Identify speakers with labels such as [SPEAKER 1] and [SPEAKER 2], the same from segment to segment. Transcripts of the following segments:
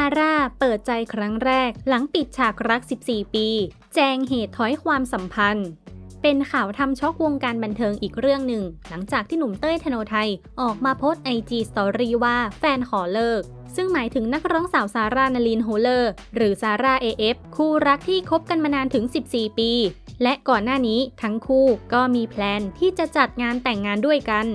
[SPEAKER 1] าร่าเปิดใจครั้งแรก หลังปิดฉากรัก 14 ปี แจงเหตุถอยความสัมพันธ์ เป็นข่าวทำช็อกวงการบันเทิงอีกเรื่องหนึ่ง หลังจากที่หนุ่มเต้ยธโนไทย ออกมาโพสไอจีสตอรี่ว่าแฟนขอเลิก ซึ่งหมายถึงนักร้องสาวซาร่านาลินโฮเลอร์ หรือซาร่า AF คู่รักที่คบกันมานานถึง 14 ปี และก่อนหน้านี้ทั้งคู่ก็มีแพลนที่จะจัดงานแต่งงานด้วยกัน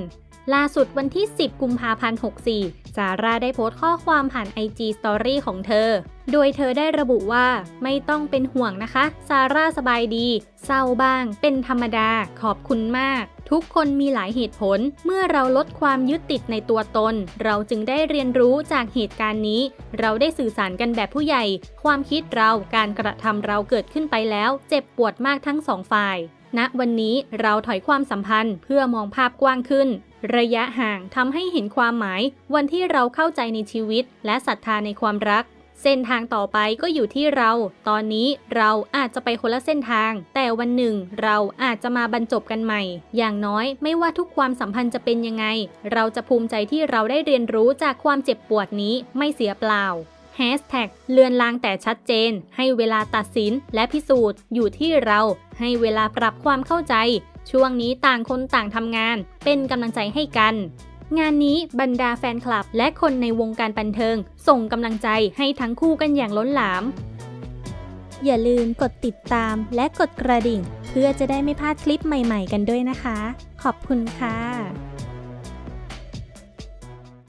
[SPEAKER 1] ล่าสุดวันที่ 10 กุมภาพันธ์ 64 ซาร่าได้โพสต์ข้อความผ่าน IG Story ของเธอ โดยเธอได้ระบุว่าไม่ต้องเป็นห่วงนะคะ ซาร่าสบายดี เศร้าบ้าง เป็นธรรมดา ขอบคุณมาก ทุกคนมีหลายเหตุผล เมื่อเราลดความยึดติดในตัวตน เราจึงได้เรียนรู้จากเหตุการณ์นี้ เราได้สื่อสารกันแบบผู้ใหญ่ ความคิดเราการกระทำเราเกิดขึ้นไปแล้ว เจ็บปวดมากทั้งสองฝ่ายณวันนี้เราถอยความสัมพันธ์เพื่อมองภาพกว้างขึ้น ระยะห่างทำให้เห็นความหมาย วันที่เราเข้าใจในชีวิต และศรัทธาในความรัก เส้นทางต่อไปก็อยู่ที่เรา ตอนนี้เราอาจจะไปคนละเส้นทาง แต่วันหนึ่งเราอาจจะมาบรรจบกันใหม่ อย่างน้อยไม่ว่าทุกความสัมพันธ์จะเป็นยังไง เราจะภูมิใจที่เราได้เรียนรู้จากความเจ็บปวดนี้ไม่เสียเปล่าแฮชแท็กเลือนลางแต่ชัดเจน ให้เวลาตัดสินและพิสูจน์อยู่ที่เรา ให้เวลาปรับความเข้าใจ ช่วงนี้ต่างคนต่างทำงาน เป็นกำลังใจให้กัน งานนี้บรรดาแฟนคลับและคนในวงการบันเทิง ส่งกำลังใจให้ทั้งคู่กันอย่างล้นหลาม อย่าลืมกดติดตามและกดกระดิ่ง เพื่อจะได้ไม่พลาดคลิปใหม่ ๆ กันด้วยนะคะ ขอบคุณค่ะ